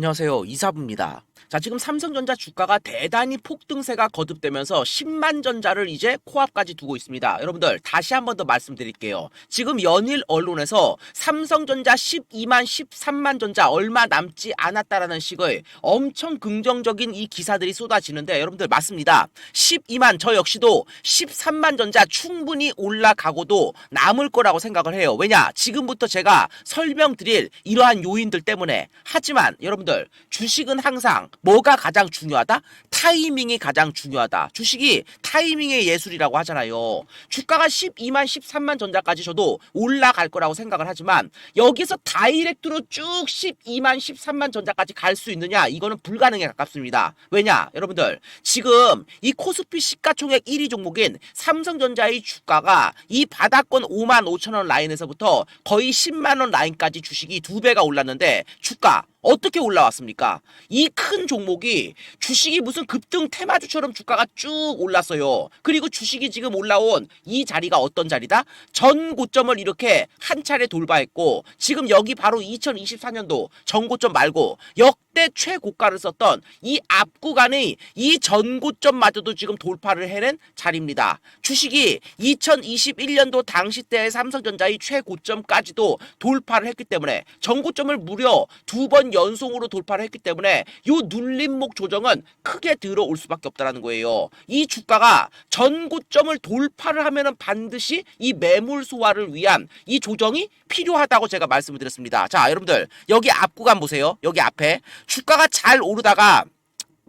안녕하세요. 이사부입니다. 자, 지금 삼성전자 주가가 대단히 폭등세가 거듭되면서 10만 전자를 이제 코앞까지 두고 있습니다. 여러분들, 다시 한 번 더 말씀드릴게요. 지금 연일 언론에서 삼성전자 12만, 13만 전자 얼마 남지 않았다라는 식의 엄청 긍정적인 이 기사들이 쏟아지는데 여러분들 맞습니다. 12만, 저 역시도 13만 전자 충분히 올라가고도 남을 거라고 생각을 해요. 왜냐? 지금부터 제가 설명드릴 이러한 요인들 때문에. 하지만 여러분 들, 주식은 항상 뭐가 가장 중요하다? 타이밍이 가장 중요하다. 주식이 타이밍의 예술이라고 하잖아요. 주가가 12만, 13만 전자까지 저도 올라갈 거라고 생각을 하지만 여기서 다이렉트로 쭉 12만, 13만 전자까지 갈 수 있느냐? 이거는 불가능에 가깝습니다. 왜냐? 여러분들, 지금 이 코스피 시가총액 1위 종목인 삼성전자의 주가가 이 바닥권 5만 5천 원 라인에서부터 거의 10만 원 라인까지 주식이 두 배가 올랐는데 주가 어떻게 올라왔습니까? 이 큰 종목이 주식이 무슨 급등 테마주처럼 주가가 쭉 올랐어요. 그리고 주식이 지금 올라온 이 자리가 어떤 자리다? 전 고점을 이렇게 한 차례 돌파했고 지금 여기 바로 2024년도 전 고점 말고 역대 최고가를 썼던 이 앞 구간의 이 전고점마저도 지금 돌파를 해낸 자리입니다. 주식이 2021년도 당시 때의 삼성전자의 최고점까지도 돌파를 했기 때문에 전고점을 무려 두 번 연속으로 돌파를 했기 때문에 요 눌림목 조정은 크게 들어올 수밖에 없다라는 거예요. 이 주가가 전고점을 돌파를 하면은 반드시 이 매물 소화를 위한 이 조정이 필요하다고 제가 말씀을 드렸습니다. 자, 여러분들 여기 앞 구간 보세요. 여기 앞에 주가가 잘 오르다가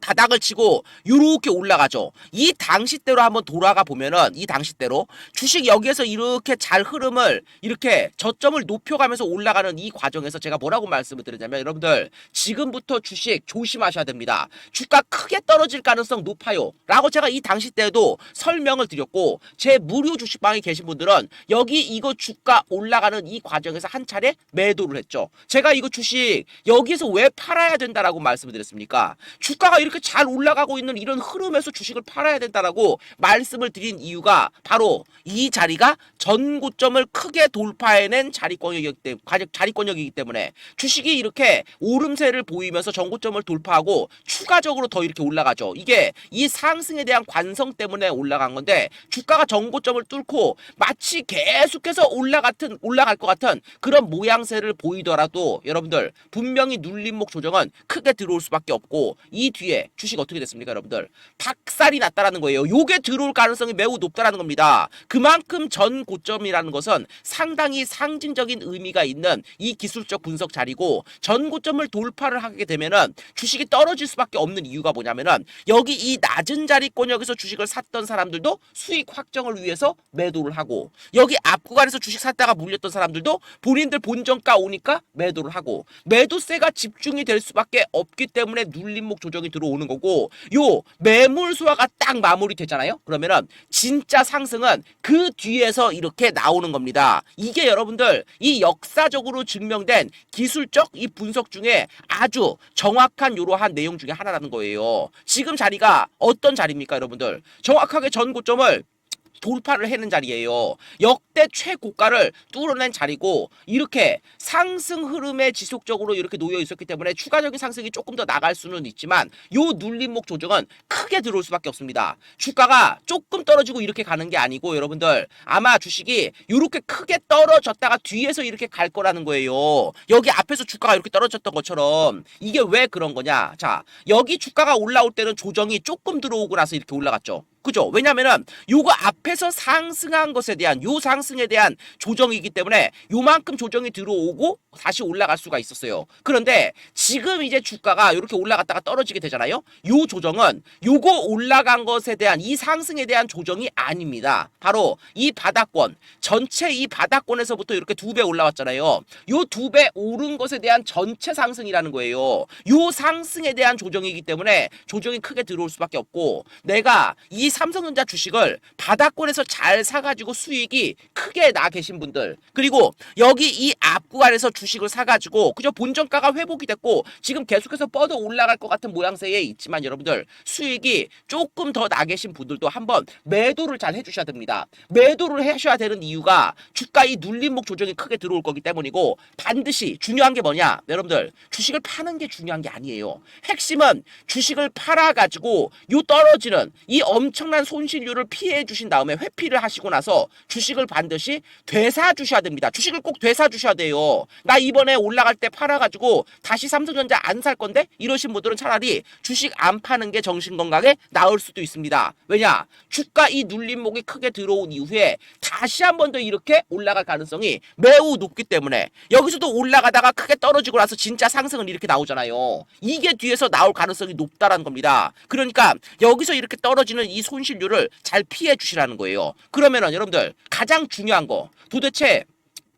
바닥을 치고 이렇게 올라가죠. 이 당시대로 한번 돌아가 보면은 이 당시대로 주식 여기에서 이렇게 잘 흐름을 이렇게 저점을 높여가면서 올라가는 이 과정에서 제가 뭐라고 말씀을 드리냐면 여러분들 지금부터 주식 조심하셔야 됩니다. 주가 크게 떨어질 가능성 높아요. 라고 제가 이 당시때에도 설명을 드렸고 제 무료 주식방에 계신 분들은 여기 이거 주가 올라가는 이 과정에서 한 차례 매도를 했죠. 제가 이거 주식 여기서 왜 팔아야 된다라고 말씀을 드렸습니까? 주가가 이렇게 잘 올라가고 있는 이런 흐름에서 주식을 팔아야 된다라고 말씀을 드린 이유가 바로 이 자리가 전고점을 크게 돌파해낸 자리권역이기 때문에 주식이 이렇게 오름세를 보이면서 전고점을 돌파하고 추가적으로 더 이렇게 올라가죠. 이게 이 상승에 대한 관성 때문에 올라간 건데 주가가 전고점을 뚫고 마치 계속해서 올라같은 올라갈 것 같은 그런 모양새를 보이더라도 여러분들 분명히 눌림목 조정은 크게 들어올 수밖에 없고 이 뒤에 주식 어떻게 됐습니까, 여러분들? 박살이 났다라는 거예요. 요게 들어올 가능성이 매우 높다라는 겁니다. 그만큼 전 고점이라는 것은 상당히 상징적인 의미가 있는 이 기술적 분석 자리고 전 고점을 돌파를 하게 되면은 주식이 떨어질 수밖에 없는 이유가 뭐냐면은 여기 이 낮은 자리권역에서 주식을 샀던 사람들도 수익 확정을 위해서 매도를 하고 여기 앞 구간에서 주식 샀다가 물렸던 사람들도 본인들 본정가 오니까 매도를 하고 매도세가 집중이 될 수밖에 없기 때문에 눌림목 조정이 들어오 는 거고 요 매물 소화가 딱 마무리 되잖아요. 그러면은 진짜 상승은 그 뒤에서 이렇게 나오는 겁니다. 이게 여러분들 이 역사적으로 증명된 기술적 이 분석 중에 아주 정확한 요러한 내용 중에 하나라는 거예요. 지금 자리가 어떤 자리입니까, 여러분들? 정확하게 전 고점을 돌파를 해낸 자리예요. 역대 최고가를 뚫어낸 자리고 이렇게 상승 흐름에 지속적으로 이렇게 놓여 있었기 때문에 추가적인 상승이 조금 더 나갈 수는 있지만 요 눌림목 조정은 크게 들어올 수밖에 없습니다. 주가가 조금 떨어지고 이렇게 가는 게 아니고 여러분들 아마 주식이 이렇게 크게 떨어졌다가 뒤에서 이렇게 갈 거라는 거예요. 여기 앞에서 주가가 이렇게 떨어졌던 것처럼 이게 왜 그런 거냐? 자, 여기 주가가 올라올 때는 조정이 조금 들어오고 나서 이렇게 올라갔죠. 그죠? 왜냐면은 요거 앞에서 상승한 것에 대한 요 상승에 대한 조정이기 때문에 요만큼 조정이 들어오고 다시 올라갈 수가 있었어요. 그런데 지금 이제 주가가 이렇게 올라갔다가 떨어지게 되잖아요. 요 조정은 요거 올라간 것에 대한 이 상승에 대한 조정이 아닙니다. 바로 이 바닥권 전체 이 바닥권에서부터 이렇게 두 배 올라왔잖아요. 요 두 배 오른 것에 대한 전체 상승이라는 거예요. 요 상승에 대한 조정이기 때문에 조정이 크게 들어올 수밖에 없고 내가 이 삼성전자 주식을 바닥권에서 잘 사가지고 수익이 크게 나 계신 분들 그리고 여기 이 앞구간에서 주식을 사가지고 그저 본전가가 회복이 됐고 지금 계속해서 뻗어 올라갈 것 같은 모양새에 있지만 여러분들 수익이 조금 더 나 계신 분들도 한번 매도를 잘 해주셔야 됩니다. 매도를 하셔야 되는 이유가 주가 이 눌림목 조정이 크게 들어올 거기 때문이고 반드시 중요한 게 뭐냐 여러분들 주식을 파는 게 중요한 게 아니에요. 핵심은 주식을 팔아가지고 요 떨어지는 이 엄청 난 손실률을 피해 주신 다음에 회피를 하시고 나서 주식을 반드시 되사 주셔야 됩니다. 주식을 꼭 되사 주셔야 돼요. 나 이번에 올라갈 때 팔아가지고 다시 삼성전자 안 살 건데 이러신 분들은 차라리 주식 안 파는 게 정신 건강에 나을 수도 있습니다. 왜냐 주가 이 눌림목이 크게 들어온 이후에 다시 한 번 더 이렇게 올라갈 가능성이 매우 높기 때문에 여기서도 올라가다가 크게 떨어지고 나서 진짜 상승은 이렇게 나오잖아요. 이게 뒤에서 나올 가능성이 높다라는 겁니다. 그러니까 여기서 이렇게 떨어지는 이 손실률을 잘 피해 주시라는 거예요. 그러면은 여러분들 가장 중요한 거 도대체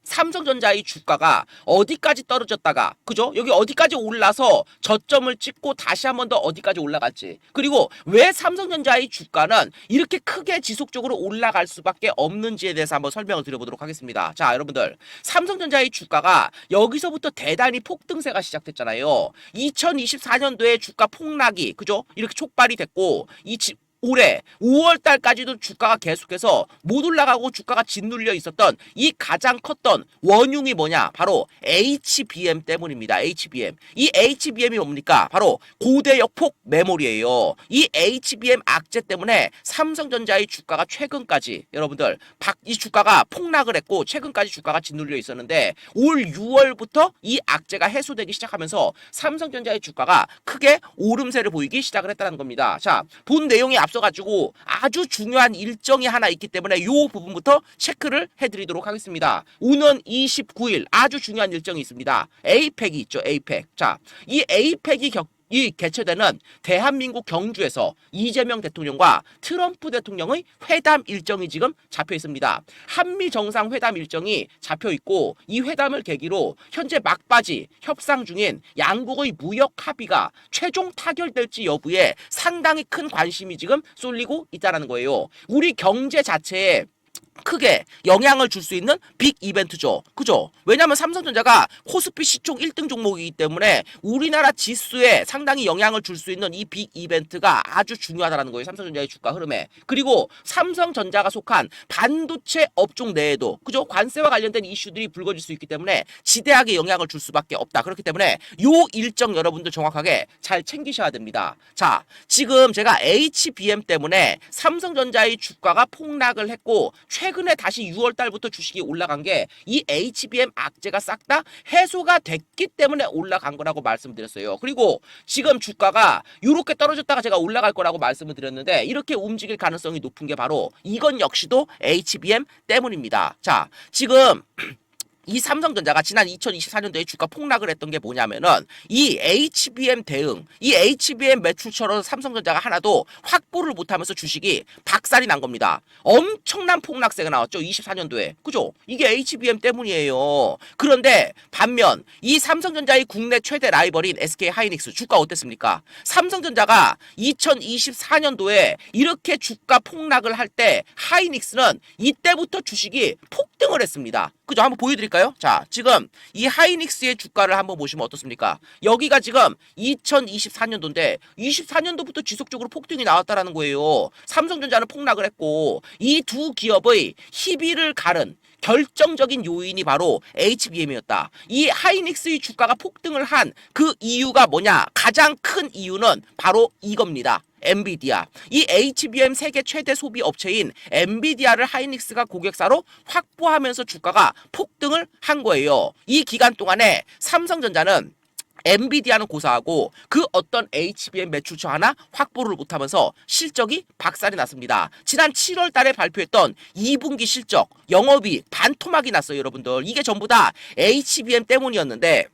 삼성전자의 주가가 어디까지 떨어졌다가 그죠? 여기 어디까지 올라서 저점을 찍고 다시 한 번 더 어디까지 올라갈지 그리고 왜 삼성전자의 주가는 이렇게 크게 지속적으로 올라갈 수밖에 없는지에 대해서 한번 설명을 드려보도록 하겠습니다. 자 여러분들 삼성전자의 주가가 여기서부터 대단히 폭등세가 시작됐잖아요. 2024년도에 주가 폭락이 그죠? 이렇게 촉발이 됐고 이 지- 올해 5월 달까지도 주가가 계속해서 못 올라가고 주가가 짓눌려 있었던 이 가장 컸던 원흉이 뭐냐? 바로 HBM 때문입니다. HBM. 이 HBM이 뭡니까? 바로 고대 역폭 메모리예요. 이 HBM 악재 때문에 삼성전자의 주가가 최근까지 여러분들 박이 주가가 폭락을 했고 최근까지 주가가 짓눌려 있었는데 올 6월부터 이 악재가 해소되기 시작하면서 삼성전자의 주가가 크게 오름세를 보이기 시작을 했다는 겁니다. 자, 본 내용이 앞서 가지고 아주 중요한 일정이 하나 있기 때문에 이 부분부터 체크를 해드리도록 하겠습니다. 오는 29일 아주 중요한 일정이 있습니다. 에이펙이 있죠, 에이펙. 자, 이 에이펙이 격 이 개최되는 대한민국 경주에서 이재명 대통령과 트럼프 대통령의 회담 일정이 지금 잡혀 있습니다. 한미 정상 회담 일정이 잡혀 있고 이 회담을 계기로 현재 막바지 협상 중인 양국의 무역 합의가 최종 타결될지 여부에 상당히 큰 관심이 지금 쏠리고 있다는 거예요. 우리 경제 자체에 크게 영향을 줄 수 있는 빅 이벤트죠. 그죠? 왜냐하면 삼성전자가 코스피 시총 1등 종목이기 때문에 우리나라 지수에 상당히 영향을 줄 수 있는 이 빅 이벤트가 아주 중요하다는 거예요. 삼성전자의 주가 흐름에. 그리고 삼성전자가 속한 반도체 업종 내에도 그죠? 관세와 관련된 이슈들이 불거질 수 있기 때문에 지대하게 영향을 줄 수밖에 없다. 그렇기 때문에 요 일정 여러분들 정확하게 잘 챙기셔야 됩니다. 자, 지금 제가 HBM 때문에 삼성전자의 주가가 폭락을 했고 최 근에 다시 6월 달부터 주식이 올라간 게 이 HBM 악재가 싹 다 해소가 됐기 때문에 올라간 거라고 말씀드렸어요. 그리고 지금 주가가 이렇게 떨어졌다가 제가 올라갈 거라고 말씀을 드렸는데 이렇게 움직일 가능성이 높은 게 바로 이건 역시도 HBM 때문입니다. 자, 지금 이 삼성전자가 지난 2024년도에 주가 폭락을 했던 게 뭐냐면은 이 HBM 대응, 이 HBM 매출처럼 삼성전자가 하나도 확보를 못하면서 주식이 박살이 난 겁니다. 엄청난 폭락세가 나왔죠. 24년도에. 그죠? 이게 HBM 때문이에요. 그런데 반면 이 삼성전자의 국내 최대 라이벌인 SK 하이닉스 주가 어땠습니까? 삼성전자가 2024년도에 이렇게 주가 폭락을 할 때 하이닉스는 이때부터 주식이 폭등을 했습니다. 그죠? 한번 보여드릴까요? 자, 지금 이 하이닉스의 주가를 한번 보시면 어떻습니까? 여기가 지금 2024년도인데 24년도부터 지속적으로 폭등이 나왔다라는 거예요. 삼성전자는 폭락을 했고 이 두 기업의 희비를 가른 결정적인 요인이 바로 HBM이었다. 이 하이닉스의 주가가 폭등을 한 그 이유가 뭐냐? 가장 큰 이유는 바로 이겁니다. 엔비디아. 이 HBM 세계 최대 소비 업체인 엔비디아를 하이닉스가 고객사로 확보하면서 주가가 폭등을 한 거예요. 이 기간 동안에 삼성전자는 엔비디아는 고사하고 그 어떤 HBM 매출처 하나 확보를 못하면서 실적이 박살이 났습니다. 지난 7월 달에 발표했던 2분기 실적, 영업이 반토막이 났어요, 여러분들. 이게 전부 다 HBM 때문이었는데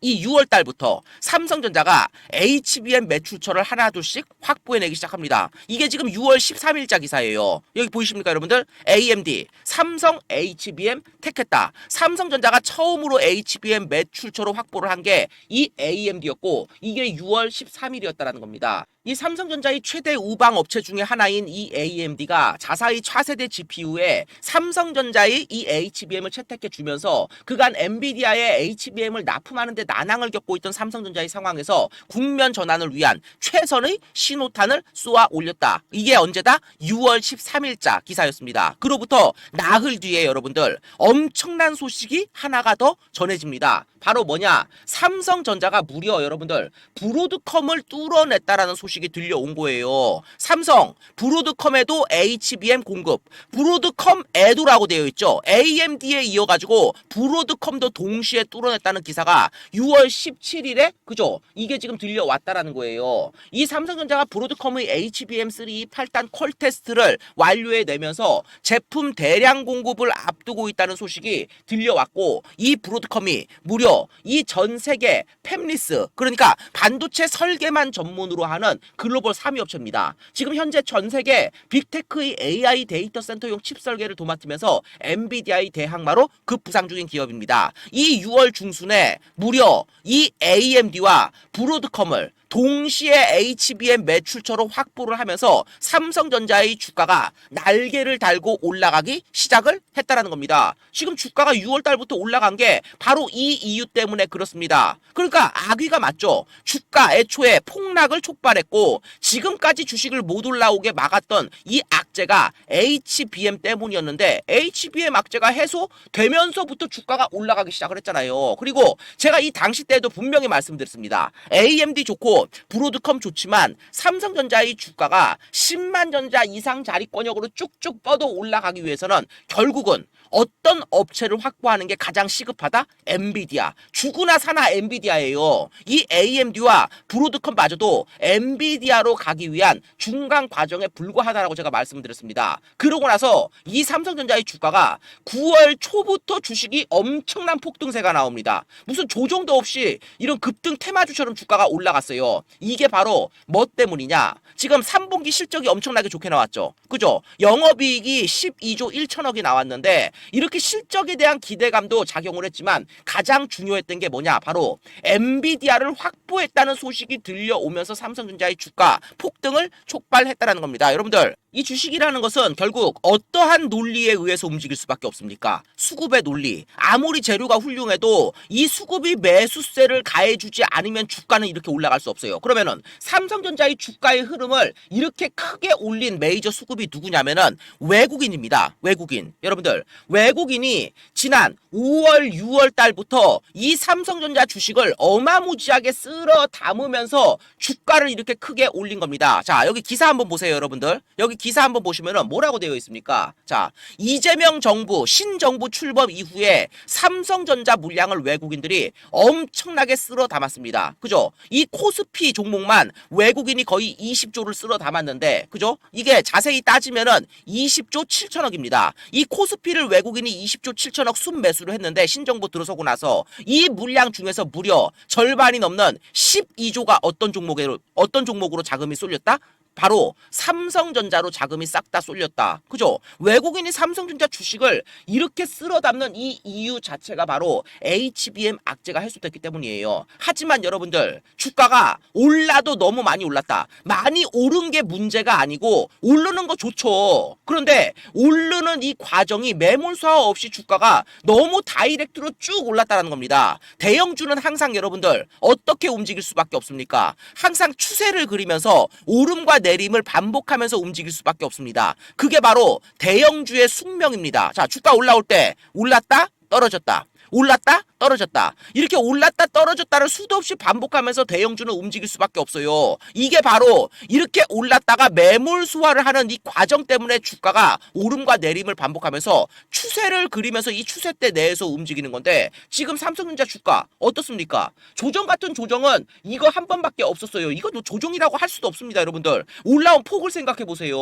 이 6월 달부터 삼성전자가 HBM 매출처를 하나둘씩 확보해내기 시작합니다. 이게 지금 6월 13일자 기사예요. 여기 보이십니까, 여러분들? AMD, 삼성 HBM 택했다. 삼성전자가 처음으로 HBM 매출처로 확보를 한 게 이 AMD였고 이게 6월 13일이었다라는 겁니다. 이 삼성전자의 최대 우방 업체 중에 하나인 이 AMD가 자사의 차세대 GPU에 삼성전자의 이 HBM을 채택해 주면서 그간 엔비디아의 HBM을 납품하는데 난항을 겪고 있던 삼성전자의 상황에서 국면 전환을 위한 최선의 신호탄을 쏘아 올렸다. 이게 언제다? 6월 13일자 기사였습니다. 그로부터 나흘 뒤에 여러분들 엄청난 소식이 하나가 더 전해집니다. 바로 뭐냐? 삼성전자가 무려 여러분들 브로드컴을 뚫어냈다라는 소식 이 들려온 거예요. 삼성 브로드컴에도 HBM 공급, 브로드컴 에도라고 되어 있죠. AMD에 이어가지고 브로드컴도 동시에 뚫어냈다는 기사가 6월 17일에 그죠? 이게 지금 들려왔다라는 거예요. 이 삼성전자가 브로드컴의 HBM3 8단 퀄 테스트를 완료해 내면서 제품 대량 공급을 앞두고 있다는 소식이 들려왔고 이 브로드컴이 무려 이 전 세계 팹리스 그러니까 반도체 설계만 전문으로 하는 글로벌 3위 업체입니다. 지금 현재 전 세계 빅테크의 AI 데이터 센터용 칩 설계를 도맡으면서 엔비디아의 대항마로 급부상 중인 기업입니다. 이 6월 중순에 무려 이 AMD와 브로드컴을 동시에 HBM 매출처로 확보를 하면서 삼성전자의 주가가 날개를 달고 올라가기 시작을 했다라는 겁니다. 지금 주가가 6월 달부터 올라간 게 바로 이 이유 때문에 그렇습니다. 그러니까 악의가 맞죠. 주가 애초에 폭락을 촉발했고 지금까지 주식을 못 올라오게 막았던 이 악재가 HBM 때문이었는데 HBM 악재가 해소되면서부터 주가가 올라가기 시작을 했잖아요. 그리고 제가 이 당시 때도 분명히 말씀드렸습니다. AMD 좋고 브로드컴 좋지만 삼성전자의 주가가 10만 전자 이상 자리권역으로 쭉쭉 뻗어 올라가기 위해서는 결국은 어떤 업체를 확보하는 게 가장 시급하다? 엔비디아. 죽으나 사나 엔비디아예요. 이 AMD와 브로드컴마저도 엔비디아로 가기 위한 중간 과정에 불과하다라고 제가 말씀드렸습니다. 그러고 나서 이 삼성전자의 주가가 9월 초부터 주식이 엄청난 폭등세가 나옵니다. 무슨 조정도 없이 이런 급등 테마주처럼 주가가 올라갔어요. 이게 바로 뭐 때문이냐? 지금 3분기 실적이 엄청나게 좋게 나왔죠. 그죠? 영업이익이 12조 1천억이 나왔는데 이렇게 실적에 대한 기대감도 작용을 했지만 가장 중요했던 게 뭐냐? 바로 엔비디아를 확보했다는 소식이 들려오면서 삼성전자의 주가 폭등을 촉발했다는 겁니다. 여러분들 이 주식이라는 것은 결국 어떠한 논리에 의해서 움직일 수밖에 없습니까? 수급의 논리. 아무리 재료가 훌륭해도 이 수급이 매수세를 가해주지 않으면 주가는 이렇게 올라갈 수 없어요. 그러면은 삼성전자의 주가의 흐름을 이렇게 크게 올린 메이저 수급이 누구냐면은 외국인입니다. 외국인. 여러분들 외국인이 지난 5월, 6월 달부터 이 삼성전자 주식을 어마무지하게 쓸어 담으면서 주가를 이렇게 크게 올린 겁니다. 자, 여기 기사 한번 보세요, 여러분들. 여기 기사 한번 보시면은 뭐라고 되어 있습니까? 자, 이재명 정부, 신정부 출범 이후에 삼성전자 물량을 외국인들이 엄청나게 쓸어 담았습니다. 그죠? 이 코스피 종목만 외국인이 거의 20조를 쓸어 담았는데, 그죠? 이게 자세히 따지면은 20조 7천억입니다. 이 코스피를 외국인이 20조 7천억 순매수를 했는데 신정부 들어서고 나서 이 물량 중에서 무려 절반이 넘는 12조가 어떤 종목으로 어떤 종목으로 자금이 쏠렸다? 바로 삼성전자로 자금이 싹 다 쏠렸다. 그죠? 외국인이 삼성전자 주식을 이렇게 쓸어 담는 이 이유 자체가 바로 HBM 악재가 해소됐기 때문이에요. 하지만 여러분들, 주가가 올라도 너무 많이 올랐다. 많이 오른 게 문제가 아니고 오르는 거 좋죠. 그런데 오르는 이 과정이 매몰수화 없이 주가가 너무 다이렉트로 쭉 올랐다는 겁니다. 대형주는 항상 여러분들 어떻게 움직일 수밖에 없습니까? 항상 추세를 그리면서 오름과 내림을 반복하면서 움직일 수밖에 없습니다. 그게 바로 대형주의 숙명입니다. 자, 주가 올라올 때 올랐다, 떨어졌다. 올랐다? 떨어졌다. 이렇게 올랐다 떨어졌다를 수도 없이 반복하면서 대형주는 움직일 수밖에 없어요. 이게 바로 이렇게 올랐다가 매몰 수화를 하는 이 과정 때문에 주가가 오름과 내림을 반복하면서 추세를 그리면서 이 추세대 내에서 움직이는 건데 지금 삼성전자 주가 어떻습니까? 조정 같은 조정은 이거 한 번밖에 없었어요. 뭐 조정이라고 할 수도 없습니다 여러분들. 올라온 폭을 생각해 보세요.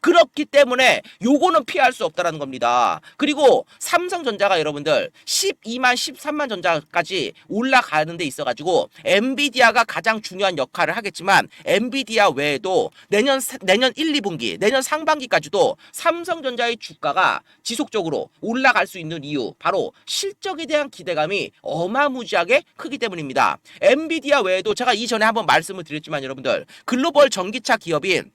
그렇기 때문에 요거는 피할 수 없다라는 겁니다. 그리고 삼성전자가 여러분들 12만 23만 전자까지 올라가는 데 있어 가지고 엔비디아가 가장 중요한 역할을 하겠지만 엔비디아 외에도 내년 사- 내년 1, 2분기 내년 상반기까지도 삼성전자의 주가가 지속적으로 올라갈 수 있는 이유 바로 실적에 대한 기대감이 어마무지하게 크기 때문입니다. 엔비디아 외에도 제가 이전에 한번 말씀을 드렸지만 여러분들 글로벌 전기차 기업인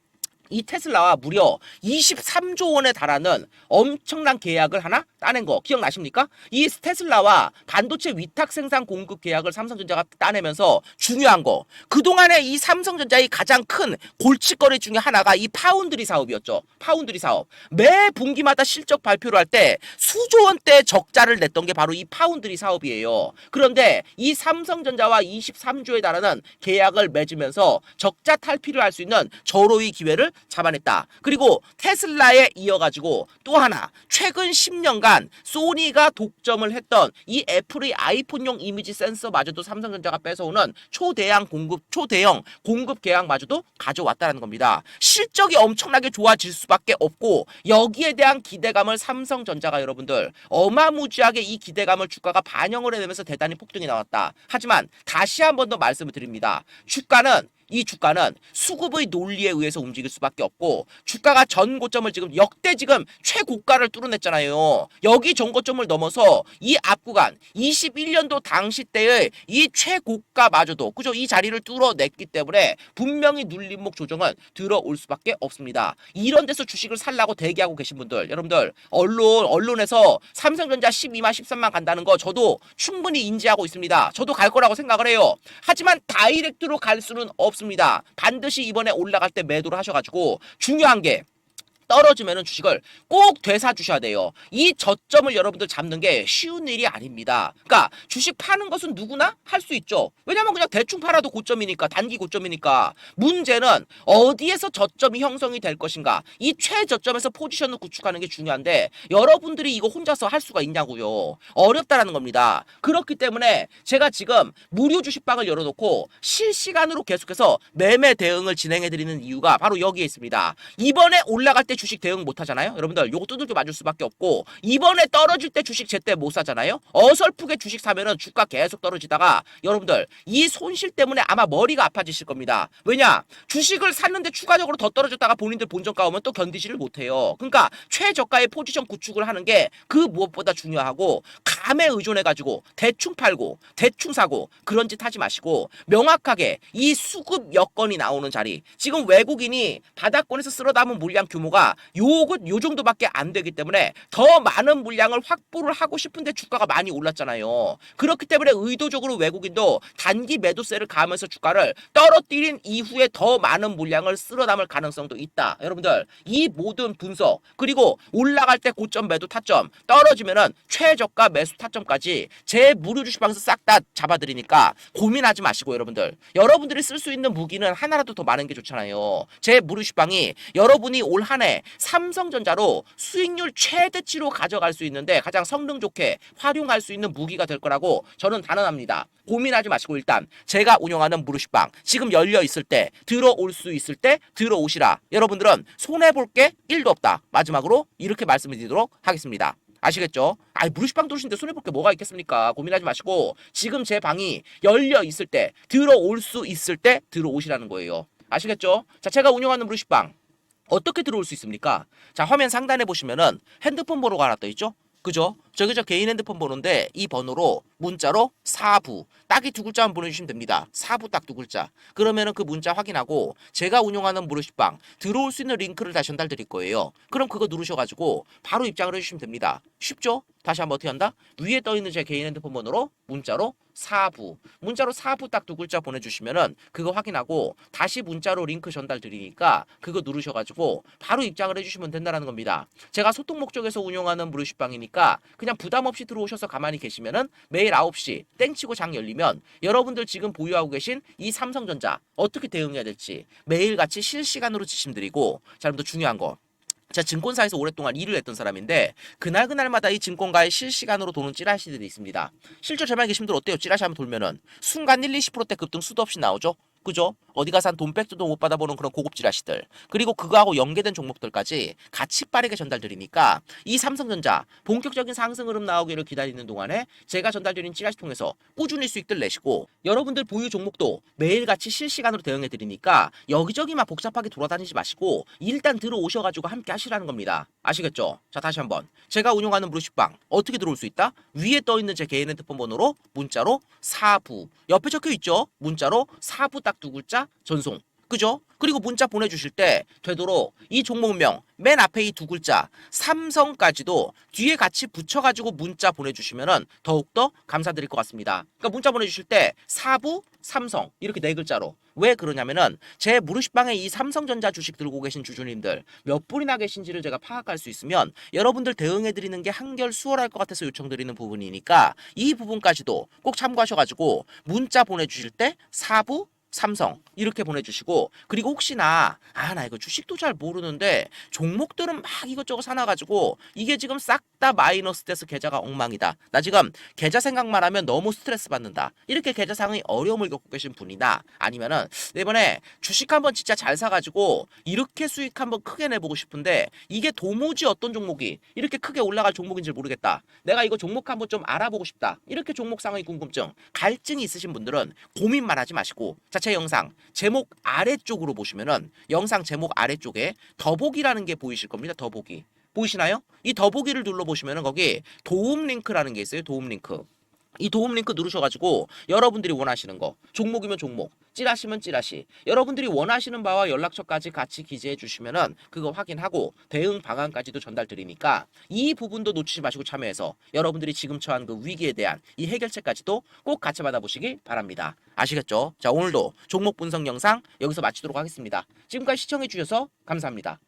이 테슬라와 무려 23조 원에 달하는 엄청난 계약을 하나 따낸 거 기억나십니까? 이 테슬라와 반도체 위탁 생산 공급 계약을 삼성전자가 따내면서 중요한 거 그동안에 이 삼성전자의 가장 큰 골칫거리 중에 하나가 이 파운드리 사업이었죠. 파운드리 사업. 매 분기마다 실적 발표를 할 때 수조 원대 적자를 냈던 게 바로 이 파운드리 사업이에요. 그런데 이 삼성전자와 23조에 달하는 계약을 맺으면서 적자 탈피를 할 수 있는 절호의 기회를 잡아냈다. 그리고 테슬라에 이어가지고 또 하나 최근 10년간 소니가 독점을 했던 이 애플의 아이폰용 이미지 센서마저도 삼성전자가 뺏어오는 초대형 공급 초대형 공급 계약마저도 가져왔다는 겁니다. 실적이 엄청나게 좋아질 수밖에 없고 여기에 대한 기대감을 삼성전자가 여러분들 어마무지하게 이 기대감을 주가가 반영을 해내면서 대단히 폭등이 나왔다. 하지만 다시 한 번 더 말씀을 드립니다. 주가는 이 주가는 수급의 논리에 의해서 움직일 수밖에 없고 주가가 전 고점을 지금 역대 지금 최고가를 뚫어냈잖아요. 여기 전 고점을 넘어서 이 앞 구간 21년도 당시 때의 이 최고가마저도 그죠 이 자리를 뚫어냈기 때문에 분명히 눌림목 조정은 들어올 수밖에 없습니다. 이런 데서 주식을 살라고 대기하고 계신 분들 여러분들 언론 언론에서 삼성전자 12만 13만 간다는 거 저도 충분히 인지하고 있습니다. 저도 갈 거라고 생각을 해요. 하지만 다이렉트로 갈 수는 없 습니다. 반드시 이번에 올라갈 때 매도를 하셔가지고 중요한 게 떨어지면은 주식을 꼭 되사 주셔야 돼요. 이 저점을 여러분들 잡는 게 쉬운 일이 아닙니다. 그러니까 주식 파는 것은 누구나 할 수 있죠. 왜냐면 그냥 대충 팔아도 고점이니까 단기 고점이니까 문제는 어디에서 저점이 형성이 될 것인가. 이 최저점에서 포지션을 구축하는 게 중요한데 여러분들이 이거 혼자서 할 수가 있냐고요. 어렵다라는 겁니다. 그렇기 때문에 제가 지금 무료 주식방을 열어놓고 실시간으로 계속해서 매매 대응을 진행해 드리는 이유가 바로 여기에 있습니다. 이번에 올라갈 때 주식 대응 못 하잖아요. 여러분들 요거 두들겨 맞을 수밖에 없고 이번에 떨어질 때 주식 제때 못 사잖아요. 어설프게 주식 사면은 주가 계속 떨어지다가 여러분들 이 손실 때문에 아마 머리가 아파지실 겁니다. 왜냐? 주식을 샀는데 추가적으로 더 떨어졌다가 본인들 본전가 오면 또 견디지를 못해요. 그러니까 최저가의 포지션 구축을 하는 게 그 무엇보다 중요하고 감에 의존해 가지고 대충 팔고 대충 사고 그런 짓 하지 마시고 명확하게 이 수급 여건이 나오는 자리 지금 외국인이 바닥권에서 쓸어 담은 물량 규모가 요것 요 정도밖에 안 되기 때문에 더 많은 물량을 확보를 하고 싶은데 주가가 많이 올랐잖아요. 그렇기 때문에 의도적으로 외국인도 단기 매도세를 가하면서 주가를 떨어뜨린 이후에 더 많은 물량을 쓸어 담을 가능성도 있다. 여러분들 이 모든 분석 그리고 올라갈 때 고점 매도 타점 떨어지면은 최저가 매수 타점까지 제 무료 주식 방에서 싹 다 잡아드리니까 고민하지 마시고 여러분들 여러분들이 쓸 수 있는 무기는 하나라도 더 많은 게 좋잖아요. 제 무료 주식 방이 여러분이 올 한해 삼성전자로 수익률 최대치로 가져갈 수 있는데 가장 성능 좋게 활용할 수 있는 무기가 될 거라고 저는 단언합니다. 고민하지 마시고 일단 제가 운영하는 무료식빵 지금 열려 있을 때 들어올 수 있을 때 들어오시라. 여러분들은 손해 볼 게 1도 없다. 마지막으로 이렇게 말씀을 드리도록 하겠습니다. 아시겠죠? 아이 무료식빵 들으시는데 손해볼 게 뭐가 있겠습니까? 고민하지 마시고 지금 제 방이 열려 있을 때 들어올 수 있을 때 들어오시라는 거예요. 아시겠죠? 자 제가 운영하는 무료식빵 어떻게 들어올 수 있습니까? 자 화면 상단에 보시면은 핸드폰 번호가 하나 떠 있죠? 그죠? 저 개인 핸드폰 번호인데 이 번호로 문자로 사부 딱이 두 글자만 보내주시면 됩니다. 사부 딱 두 글자. 그러면은 그 문자 확인하고 제가 운영하는 무료식빵 들어올 수 있는 링크를 다시 전달 드릴 거예요. 그럼 그거 누르셔가지고 바로 입장을 해주시면 됩니다. 쉽죠? 다시 한번 어떻게 한다? 위에 떠 있는 제 개인 핸드폰 번호로 문자로 사부 문자로 사부 딱 두 글자 보내주시면은 그거 확인하고 다시 문자로 링크 전달 드리니까 그거 누르셔가지고 바로 입장을 해주시면 된다는 겁니다. 제가 소통 목적에서 운영하는 무료식빵이니까 그냥 부담 없이 들어오셔서 가만히 계시면은 매일 9시 땡치고 장 열리면 여러분들 지금 보유하고 계신 이 삼성전자 어떻게 대응해야 될지 매일같이 실시간으로 지침 드리고 자 여러분들 중요한 거 제가 증권사에서 오랫동안 일을 했던 사람인데 그날 그날마다 이 증권가에 실시간으로 도는 찌라시들이 있습니다. 실제 제 방에 계신 분들 어때요? 찌라시 한번 돌면은 순간 1, 20%대 급등 수도 없이 나오죠. 그죠? 어디 가서 한 돈 백도도 못 받아보는 그런 고급질 아시들 그리고 그거하고 연계된 종목들까지 같이 빠르게 전달드리니까 이 삼성전자 본격적인 상승 흐름 나오기를 기다리는 동안에 제가 전달드린 찌라시 통해서 꾸준히 수익들 내시고 여러분들 보유 종목도 매일같이 실시간으로 대응해 드리니까 여기저기 막 복잡하게 돌아다니지 마시고 일단 들어오셔가지고 함께 하시라는 겁니다 아시겠죠? 자 다시 한번 제가 운영하는 무료식빵 어떻게 들어올 수 있다? 위에 떠 있는 제 개인 핸드폰 번호로 문자로 사부 옆에 적혀 있죠? 문자로 사부 딱두 글자 전송 그죠? 그리고 문자 보내주실 때 되도록 이 종목명 맨 앞에 이 두 글자 삼성까지도 뒤에 같이 붙여가지고 문자 보내주시면은 더욱더 감사드릴 것 같습니다. 그러니까 문자 보내주실 때 사부 삼성 이렇게 네 글자로 왜 그러냐면은 제 무르식방에 이 삼성전자 주식 들고 계신 주주님들 몇 분이나 계신지를 제가 파악할 수 있으면 여러분들 대응해 드리는 게 한결 수월할 것 같아서 요청드리는 부분이니까 이 부분까지도 꼭 참고하셔가지고 문자 보내주실 때 사부 삼성 이렇게 보내주시고 그리고 혹시나 아 나 이거 주식도 잘 모르는데 종목들은 막 이것저것 사놔가지고 이게 지금 싹 다 마이너스 돼서 계좌가 엉망이다. 나 지금 계좌 생각만 하면 너무 스트레스 받는다. 이렇게 계좌 상의 어려움을 겪고 계신 분이나 아니면은 이번에 주식 한번 진짜 잘 사가지고 이렇게 수익 한번 크게 내보고 싶은데 이게 도무지 어떤 종목이 이렇게 크게 올라갈 종목인지 모르겠다. 내가 이거 종목 한번 좀 알아보고 싶다. 이렇게 종목 상의 궁금증 갈증이 있으신 분들은 고민만 하지 마시고. 자제 영상 제목 아래쪽으로 보시면은 영상 제목 아래쪽에 더보기라는 게 보이실 겁니다. 더보기. 보이시나요? 이 더보기를 눌러보시면은 거기 도움 링크라는 게 있어요. 도움 링크. 이 도움 링크 누르셔가지고 여러분들이 원하시는 거 종목이면 종목 찌라시면 찌라시 여러분들이 원하시는 바와 연락처까지 같이 기재해 주시면은 그거 확인하고 대응 방안까지도 전달 드리니까 이 부분도 놓치지 마시고 참여해서 여러분들이 지금 처한 그 위기에 대한 이 해결책까지도 꼭 같이 받아보시기 바랍니다. 아시겠죠? 자 오늘도 종목 분석 영상 여기서 마치도록 하겠습니다. 지금까지 시청해 주셔서 감사합니다